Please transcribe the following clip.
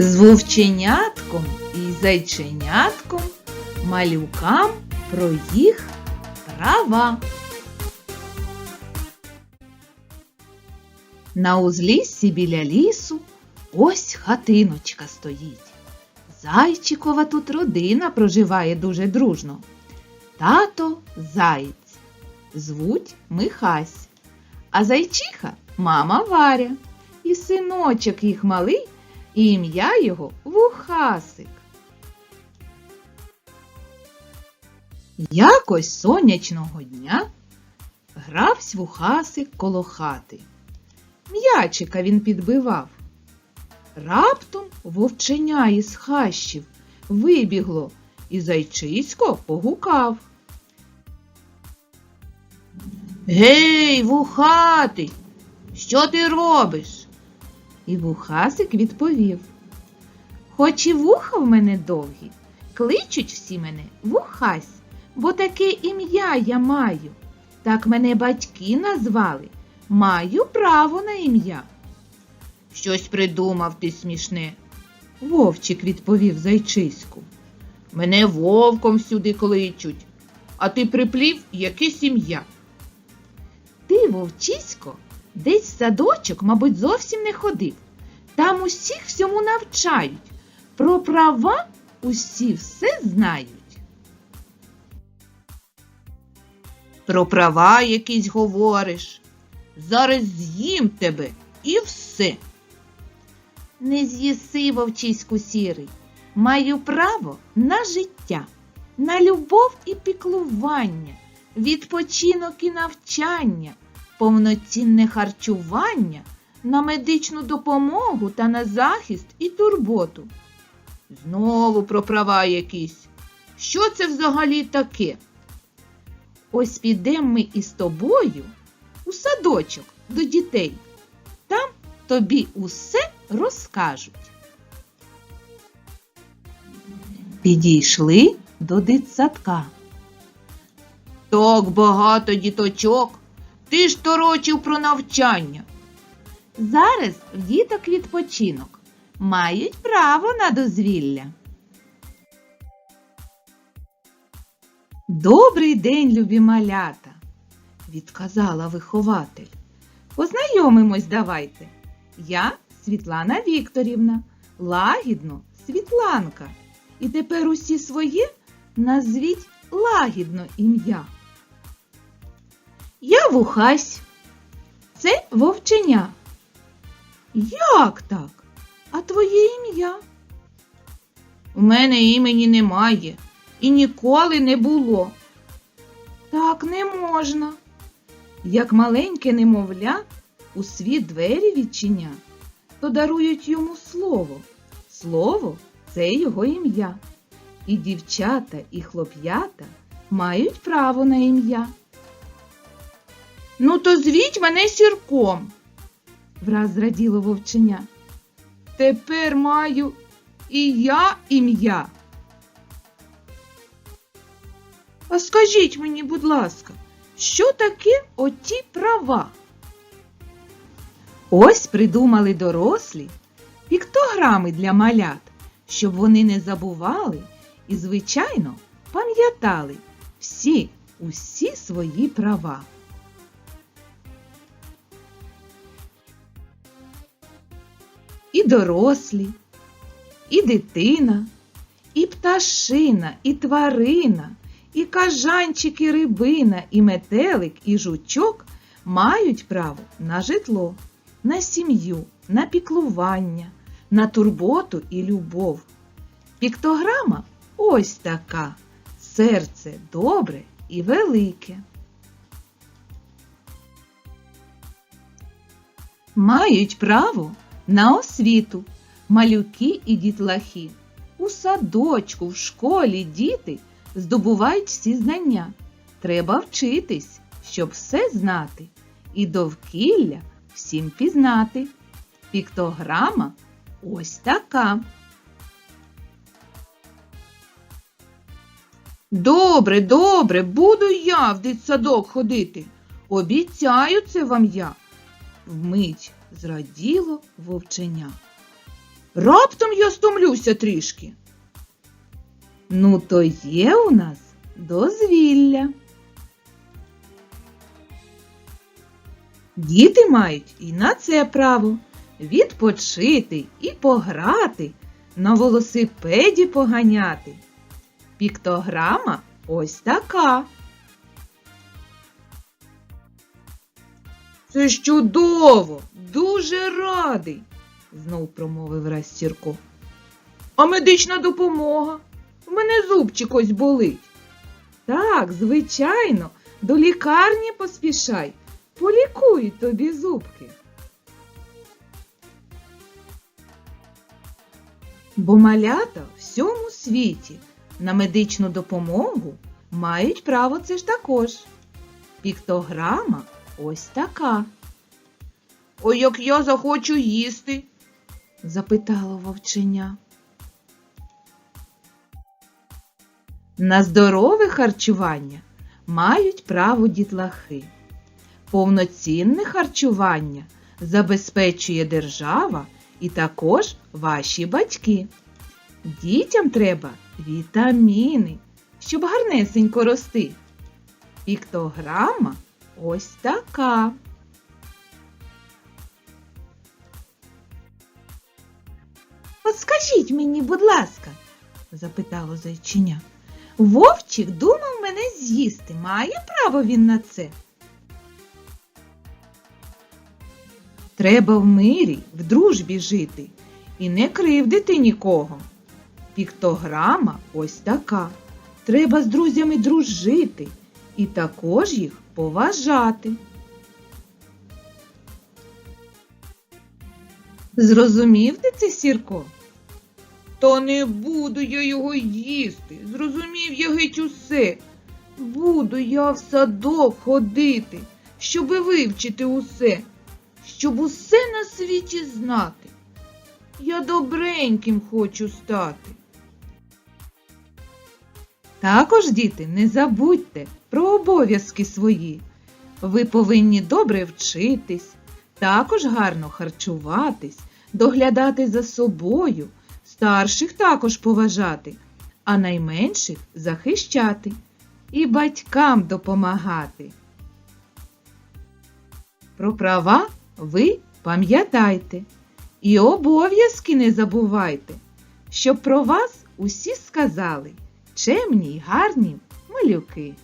З вовченятком і зайченятком малюкам про їх права. На узліссі біля лісу ось хатиночка стоїть. Зайчикова тут родина проживає дуже дружно. Тато заєць. Звуть Михась. А зайчиха мама Варя. І синочок їх малий, ім'я його Вухасик. Якось сонячного дня гравсь Вухасик коло хати. М'ячика він підбивав. Раптом вовченя із хащів вибігло і зайчисько погукав. Гей, вухатий, що ти робиш? І вухасик відповів. Хоч і вуха в мене довгі, кличуть всі мене вухась, бо таке ім'я я маю. Так мене батьки назвали. Маю право на ім'я. Щось придумав ти смішне. Вовчик відповів зайчиську. Мене вовком сюди кличуть, а ти приплів якесь ім'я. Ти, вовчисько, десь садочок, мабуть, зовсім не ходив. Там усіх всьому навчають. Про права усі все знають. Про права якісь говориш. Зараз з'їм тебе і все. Не з'їси, вовчиську сірий. Маю право на життя, на любов і піклування, відпочинок і навчання, повноцінне харчування, на медичну допомогу та на захист і турботу. Знову про права якісь. Що це взагалі таке? Ось підемо ми із тобою у садочок до дітей. Там тобі усе розкажуть. Підійшли до дитсадка. Так багато діточок. Ти ж торочив про навчання. Зараз в діток відпочинок. Мають право на дозвілля. Добрий день, любі малята, відказала вихователь. Познайомимось давайте. Я Світлана Вікторівна, лагідно Світланка. І тепер усі своє назвіть лагідно ім'я. Я Вухась. Це вовченя. Як так? А твоє ім'я? У мене імені немає і ніколи не було. Так не можна. Як маленьке немовля у світ двері відчиня, то дарують йому слово. Слово це його ім'я. І дівчата, і хлоп'ята мають право на ім'я. Ну, то звіть мене сірком, враз зраділо вовченя. Тепер маю і я ім'я. А скажіть мені, будь ласка, що таке оті права? Ось придумали дорослі піктограми для малят, щоб вони не забували і, звичайно, пам'ятали всі, усі свої права. І дорослі, і дитина, і пташина, і тварина, і кажанчик, і рибина, і метелик, і жучок мають право на житло, на сім'ю, на піклування, на турботу і любов. Піктограма ось така. Серце добре і велике. Мають право на освіту малюки і дітлахи. У садочку, в школі діти здобувають всі знання. Треба вчитись, щоб все знати, і довкілля всім пізнати. Піктограма ось така. Добре, добре, буду я в дитсадок ходити. Обіцяю це вам я. Вмить зраділо вовченя. Раптом я стомлюся трішки. Ну, то є у нас дозвілля. Діти мають і на це право відпочити і пограти, на велосипеді поганяти. Піктограма ось така. Це ж чудово, дуже радий, знов промовив раз Сірко. А медична допомога? У мене зубчик ось болить. Так, звичайно, до лікарні поспішай, полікують тобі зубки. Бо малята всьому світі на медичну допомогу мають право це ж також. Піктограма ось така. Ой, як я захочу їсти? запитало вовченя. На здорове харчування мають право дітлахи. Повноцінне харчування забезпечує держава і також ваші батьки. Дітям треба вітаміни, щоб гарнесенько рости. Піктограма ось така. От скажіть мені, будь ласка, запитало зайчиня. Вовчик думав мене з'їсти. Має право він на це? Треба в мирі, в дружбі жити і не кривдити нікого. Піктограма ось така. Треба з друзями дружити і також їх поважати. Зрозумів ти це, Сірко? Та не буду я його їсти. Зрозумів я геть усе. Буду я в садок ходити, щоби вивчити усе, щоб усе на світі знати. Я добреньким хочу стати. Також, діти, не забудьте про обов'язки свої. Ви повинні добре вчитись, також гарно харчуватись, доглядати за собою, старших також поважати, а найменших захищати і батькам допомагати. Про права ви пам'ятайте і обов'язки не забувайте, щоб про вас усі сказали чемні й гарні малюки.